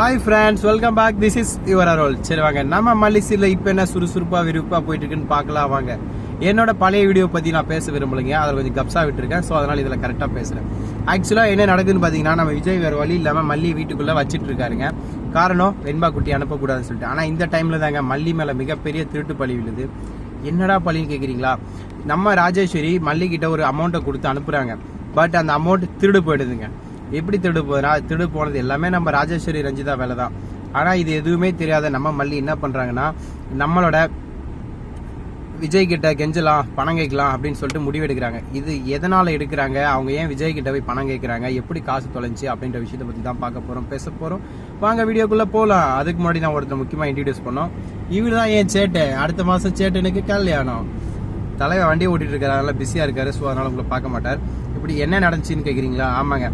Hi friends welcome back this is your அரோல் சரி வாங்க. நம்ம மல்லிசியில் இப்போ என்ன சுறுசுறுப்பாக விருப்பாக போயிட்டு இருக்குன்னு பார்க்கலாம் வாங்க. என்னோட பழைய வீடியோ பற்றி நான் பேச விரும்பலைங்க. அதில் கொஞ்சம் கப்ஸாக விட்டுருக்கேன். ஸோ அதனால் இதில் கரெக்டாக பேசுகிறேன் ஆக்சுவலாக என்ன நடக்குதுன்னு பார்த்தீங்கன்னா நம்ம விஜய் வேறு வழி இல்லாமல் மல்லி வீட்டுக்குள்ளே வச்சுட்டு இருக்காருங்க காரணம் வெண்பா குட்டி அனுப்பக்கூடாதுன்னு சொல்லிட்டு. ஆனால் இந்த டைமில் தாங்க மல்லி மேலே மிகப்பெரிய திருட்டு பழி விழுது. என்னடா பழின்னு கேட்குறீங்களா நம்ம ராஜேஸ்வரி மல்லிகிட்ட ஒரு அமௌண்ட்டை கொடுத்து அனுப்புகிறாங்க பட் அந்த அமௌண்ட் திருடு போயிடுதுங்க. எப்படி திருடு போகுதுன்னா திருடு போனது எல்லாமே நம்ம ராஜேஸ்வரி ரஞ்சிதா வேலை தான் ஆனால் இது எதுவுமே தெரியாத நம்ம மல்லி என்ன பண்ணுறாங்கன்னா நம்மளோட விஜய் கிட்ட கெஞ்சலாம் பணம் கேட்கலாம் அப்படின்னு சொல்லிட்டு முடிவெடுக்கிறாங்க இது எதனால் எடுக்கிறாங்க? அவங்க ஏன் விஜய் கிட்ட போய் பணம் கேட்குறாங்க? எப்படி காசு தொலைஞ்சு அப்படின்ற விஷயத்தை பற்றி தான் பார்க்க போகிறோம் பேச போகிறோம் வாங்க வீடியோக்குள்ளே போகலாம் அதுக்கு முன்னாடி நான் ஒருத்தர் முக்கியமாக இன்ட்ரடியூஸ் பண்ணோம். இவர் தான் ஏன் சேட்டை. அடுத்த மாதம் சேட்டனுக்கு கல்யாணம். தலைவர் வண்டி ஓட்டிட்டு இருக்காரு பிஸியாக இருக்காரு ஸோ அதனால உங்களை பார்க்க மாட்டார். இப்படி என்ன நடந்துச்சுன்னு கேட்குறீங்களா ஆமாங்க.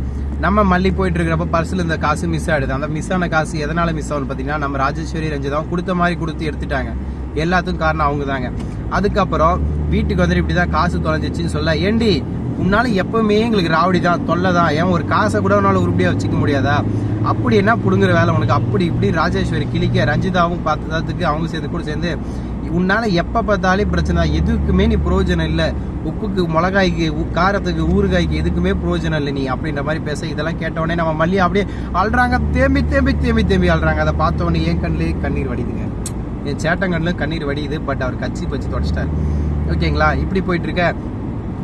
நம்ம மல்லி போயிட்டு இருக்கிறப்ப பர்சில் இந்த காசு மிஸ் ஆயிடுது. அந்த மிஸ் ஆன காசு எதனால மிஸ் ஆகும்னு பார்த்தீங்கன்னா நம்ம ராஜேஸ்வரி ரஞ்சிதம் கொடுத்த மாதிரி கொடுத்து எடுத்துட்டாங்க. எல்லாத்துக்கும் காரணம் அவங்க தாங்க அதுக்கப்புறம் வீட்டுக்கு வந்துட்டு இப்படி தான் காசு தொலைஞ்சிச்சின்னு சொல்ல ஏண்டி உன்னால எப்பவுமே எங்களுக்கு ராவடி தான் தொல்லை தான். ஏன் ஒரு காசை கூட உன்னால உருப்படியாக வச்சுக்க முடியாதா? அப்படி என்ன புடுங்குற வேலை உனக்கு? அப்படி இப்படி ராஜேஸ்வரி கிளிக்க ரஞ்சிதாவும் பார்த்ததாத்துக்கு அவங்க சேர்ந்து கூட சேர்ந்து உன்னால் எப்போ பார்த்தாலும் பிரச்சனை எதுக்குமே நீ பிரயோஜனம் இல்லை. உப்புக்கு மிளகாய்க்கு உ- காரத்துக்கு ஊறுகாய்க்கு எதுக்குமே பிரயோஜனம் இல்லை நீ அப்படின்ற மாதிரி பேச. இதெல்லாம் கேட்டவொடனே நம்ம மல்லி அப்படியே அழுறாங்க. தேம்பி தேம்பி தேம்பி தேம்பி அழுறாங்க. அதை பார்த்தோன்னே என் கண்ணிலே கண்ணீர் வடிதுங்க என் சேட்டங்கண்ணில் கண்ணீர் வடியுது. பட் அவர் கச்சி பச்சு தொடச்சிட்டார். ஓகேங்களா? இப்படி போயிட்டு இருக்க.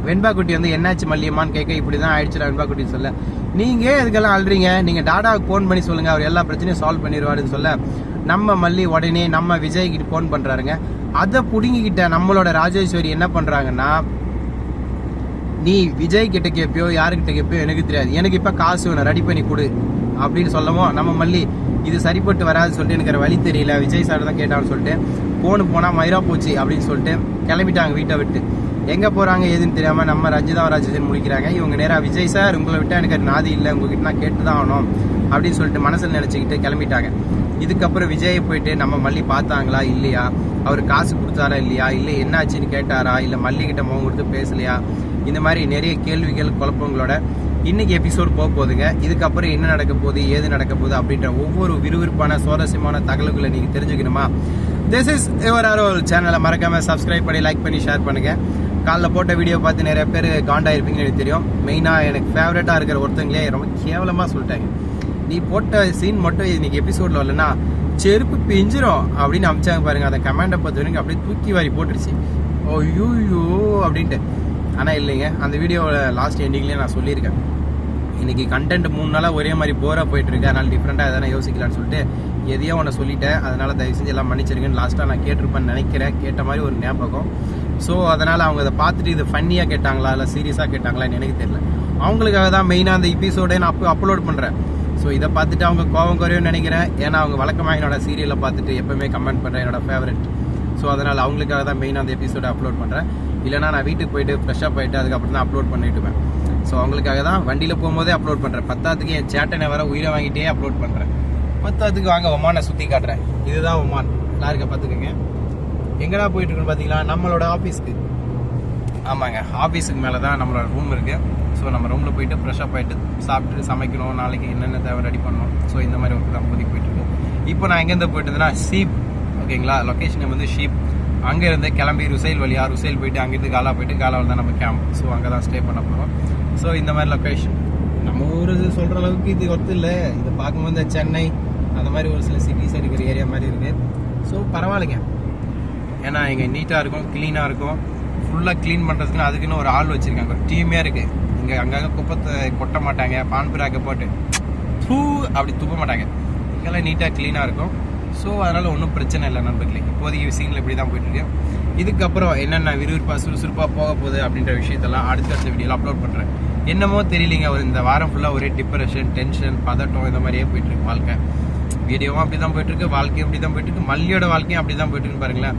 வெண்பா குட்டி வந்து என்னாச்சு மல்லியம்மான்னு கேட்க இப்படி தான் ஆயிடுச்சுடா வெண்பாக்குட்டி சொல்ல. நீங்கள் இதுக்கெல்லாம் அழுறீங்க? நீங்கள் டாடாவுக்கு ஃபோன் பண்ணி சொல்லுங்கள் அவர் எல்லா பிரச்சனையும் சால்வ் பண்ணிடுவாருன்னு சொல்ல. நம்ம மல்லி உடனே நம்ம விஜய்கிட்ட ஃபோன் பண்ணுறாருங்க அதை பிடுங்கிக்கிட்ட நம்மளோட ராஜேஸ்வரி என்ன பண்ணுறாங்கன்னா நீ விஜய் கிட்ட கேட்பியோ யாருக்கிட்ட கேப்பியோ எனக்கு தெரியாது. எனக்கு இப்போ காசு வேணும். ரெடி பண்ணி கொடு. அப்படின்னு சொல்லவும் நம்ம மல்லி இது சரிப்பட்டு வராதுன்னு சொல்லிட்டு எனக்கு வழி தெரியல. விஜய் சார் தான் கேட்டான்னு சொல்லிட்டு போனு போனால் மயிரா போச்சு. அப்படின்னு சொல்லிட்டு கிளம்பிட்டாங்க வீட்டை விட்டு. எங்கே போகிறாங்க ஏதுன்னு தெரியாமல் நம்ம ரஞ்சிதா ராஜேஷன் முடிக்கிறாங்க இவங்க நேராக விஜய் சார் உங்களை விட்டால் எனக்கு நாதி இல்லை. உங்ககிட்ட நான் கேட்டு தான் ஆகணும். அப்படின்னு சொல்லிட்டு மனசில் நினைச்சிக்கிட்டு கிளம்பிட்டாங்க. இதுக்கப்புறம் விஜயை போயிட்டு நம்ம மல்லி பார்த்தாங்களா? இல்லையா? அவர் காசு கொடுத்தாரா? இல்லையா? இல்லை என்னாச்சுன்னு கேட்டாரா? இல்லை மல்லிகிட்ட முகம் கொடுத்து பேசலையா? இந்த மாதிரி நிறைய கேள்விகள் குழப்பங்களோட இன்னைக்கு எபிசோட் போக போகுதுங்க. இதுக்கப்புறம் என்ன நடக்க போகுது? ஏது நடக்க போகுது? அப்படின்ற ஒவ்வொரு விறுவிறுப்பான சுவாரஸ்யமான தகவல்களை நீங்கள் தெரிஞ்சுக்கணுமா? திஸ் இஸ் யுவர் ஆரோல் சேனலை மறக்காமல் சப்ஸ்கிரைப் பண்ணி லைக் பண்ணி ஷேர் பண்ணுங்க. காலைல போட்ட வீடியோ பார்த்து நிறைய பேர் காண்டாயிருப்பீங்கன்னு எனக்கு தெரியும். மெயினாக எனக்கு ஃபேவரட்டாக இருக்கிற ஒருத்தங்களே ரொம்ப கேவலமாக சொல்லிட்டாங்க. நீ போட்ட சீன் மட்டும் இன்னைக்கு எபிசோட்ல வரலன்னா செருப்பு பிஞ்சிரும் அப்படின்னு அமிச்சாங்க பாருங்க. அந்த கமாண்டை பொறுத்த வரைக்கும் அப்படியே தூக்கி வாரி போட்டுருச்சு. ஐயோ அப்படின்ட்டு. ஆனால் இல்லைங்க. அந்த வீடியோவில் லாஸ்ட் எண்டிங்லேயே நான் சொல்லியிருக்கேன். இன்னைக்கு கண்டென்ட் மூணு நாளாக ஒரே மாதிரி போராக போயிட்டு இருக்கு. டிஃப்ரெண்ட்டாக எதனா யோசிக்கலான்னு சொல்லிட்டு எதையோ உன்னை சொல்லிட்டேன். அதனால் தயவு செஞ்சு எல்லாம் மன்னிச்சிருங்கன்னு லாஸ்ட்டாக நான் கேட்டிருப்பேன்னு நினைக்கிறேன். கேட்ட மாதிரி ஒரு ஞாபகம். ஸோ அதனால் அவங்க அதை பார்த்துட்டு இது ஃபன்னியாக கேட்டாங்களா? இல்லை சீரியஸாக கேட்டாங்களான்னு எனக்கு தெரியல. அவங்களுக்காக தான் மெயினாக அந்த எபிசோடே நான் அப்போ அப்லோட் பண்ணுறேன் ஸோ இதை பார்த்துட்டு அவங்க கோவம் குறையும்னு நினைக்கிறேன். ஏன்னா அவங்க வழக்கமாக என்னோட சீரியலை பார்த்துட்டு எப்பவுமே கமெண்ட் பண்ணுறேன் என்னோட ஃபேவரட் ஸோ அதனால் அவங்களுக்காக தான் மெயினாக அந்த எபிசோட அப்லோட் பண்ணுறேன் இல்லைனா நான் வீட்டுக்கு போயிட்டு ஃப்ரெஷ்ஷாக போயிட்டு அதுக்கப்புறம் தான் அப்லோட் பண்ணிட்டுவேன் ஸோ அவங்களுக்காக தான் வண்டியில் போகும்போதே அப்லோட் பண்ணுறேன் பத்தாத்துக்கு என் சேட்டனை வர உயிரை வாங்கிட்டே அப்லோட் பண்ணுறேன் பத்தாத்துக்கு வாங்க ஒமானை சுற்றி காட்டுறேன். இதுதான் ஒமான் எல்லாருக்க பார்த்துக்கோங்க. எங்கடா போயிட்டு இருக்குன்னு பார்த்தீங்களா? நம்மளோட ஆஃபீஸ்க்கு ஆமாங்க ஆஃபீஸுக்கு மேலே தான் நம்மளோட ரூம் இருக்குது ஸோ நம்ம ரூமில் போயிட்டு ஃப்ரெஷ்ஷப் ஆகிட்டு சாப்பிட்டு சமைக்கணும். நாளைக்கு என்னென்ன தேவை ரெடி பண்ணணும். ஸோ இந்த மாதிரி ஒர்க் தான் இப்போதைக்கு போயிட்டு இப்போ நான் எங்கேருந்து போயிட்டு இருந்தேன்னா ஷீப் ஓகேங்களா லொக்கேஷன் வந்து ஷீப் அங்கேருந்து கிளம்பி ருசைல் வழியா ருசைல் போயிட்டு அங்கேருந்து காலா போயிட்டு காலாவில் தான் நம்ம கேம்ப் ஸோ அங்கே தான் ஸ்டே பண்ண போகிறோம் ஸோ இந்த மாதிரி லொக்கேஷன் நம்ம ஊர் சொல்கிற அளவுக்கு இது ஒர்த்து இல்லை. இதை பார்க்கும்போது இந்த சென்னை அந்த மாதிரி ஒரு சில சிட்டிஸ் இருக்கிற ஏரியா மாதிரி இருக்குது ஸோ பரவாயில்லைங்க. ஏன்னா இங்கே நீட்டாக இருக்கும் க்ளீனாக இருக்கும். ஃபுல்லாக க்ளீன் பண்ணுறதுக்குன்னு அதுக்குன்னு ஒரு ஆள் வச்சுருக்காங்க. ஒரு டீமே இருக்குது அங்கே அங்கங்கே குப்பத்தை கொட்ட மாட்டாங்க பான் பிராக்கை போட்டு தூ அப்படி துப்ப மாட்டாங்க. இங்கெல்லாம் நீட்டாக க்ளீனாக இருக்கும். ஸோ அதனால் ஒன்றும் பிரச்சனை இல்லை நண்பர்களே. இப்போதைக்கு சீனில் இப்படி தான் போயிட்டுருக்கேன் இதுக்கப்புறம் என்னென்ன விறுவிறுப்பாக சுறுசுறுப்பாக போக போகுது அப்படின்ற விஷயத்தெல்லாம் அடுத்தடுத்த வீடியோவில் அப்லோட் பண்ணுறேன் என்னமோ தெரியலிங்க ஒரு இந்த வாரம் ஃபுல்லாக ஒரே டிப்ரெஷன் டென்ஷன் பதட்டம் இந்த மாதிரியே போயிட்டுருக்கு வாழ்க்கை. வீடியோவும் அப்படி தான் போயிட்டுருக்கு வாழ்க்கையும் அப்படி தான் போயிட்டுருக்கு மல்லியோட வாழ்க்கையும் அப்படி தான் போயிட்டு பாருங்களேன்.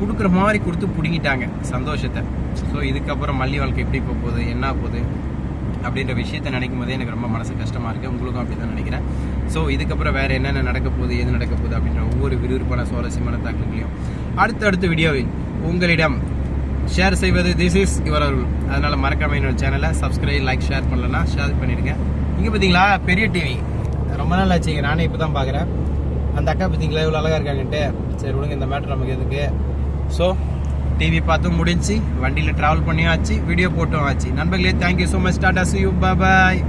கொடுக்குற மாதிரி கொடுத்து பிடுங்கிட்டாங்க சந்தோஷத்தை. ஸோ இதுக்கப்புறம் மல்லி வாழ்க்கை எப்படி போக போகுது என்ன போகுது? அப்படின்ற விஷயத்த நினைக்கும் போதே எனக்கு ரொம்ப மனசு கஷ்டமாக இருக்குது உங்களுக்கும் அப்படி தான் நினைக்கிறேன். ஸோ இதுக்கப்புறம் வேறு என்னென்ன நடக்க போகுது எது நடக்க போகுது அப்படின்ற ஒவ்வொரு விறுவிறுப்பான சுவாரஸ்யமான தாக்கங்களையும் அடுத்தடுத்த வீடியோவில் உங்களிடம் ஷேர் செய்வது. திஸ் இஸ் யுவர் அருள் அதனால் மறக்காம என்னோட சேனலை சப்ஸ்கிரைப் லைக் ஷேர் பண்ணலன்னா ஷேர் பண்ணிடுங்க. இங்கே பார்த்தீங்களா பெரிய டிவி ரொம்ப நாள் ஆச்சுங்க நானே இப்போ தான் பார்க்குறேன் அந்த அக்கா பார்த்தீங்களா இவ்வளோ அழகாக இருக்காங்கன்ட்டு. சரி விடுங்க இந்த மேட்ரு நமக்கு எதுக்கு? ஸோ டிவி பார்த்தும் முடிஞ்சு வண்டியில் ட்ராவல் பண்ணியும் ஆச்சு வீடியோ போட்டும் ஆச்சு. நண்பர்களே thank you so much tata see you bye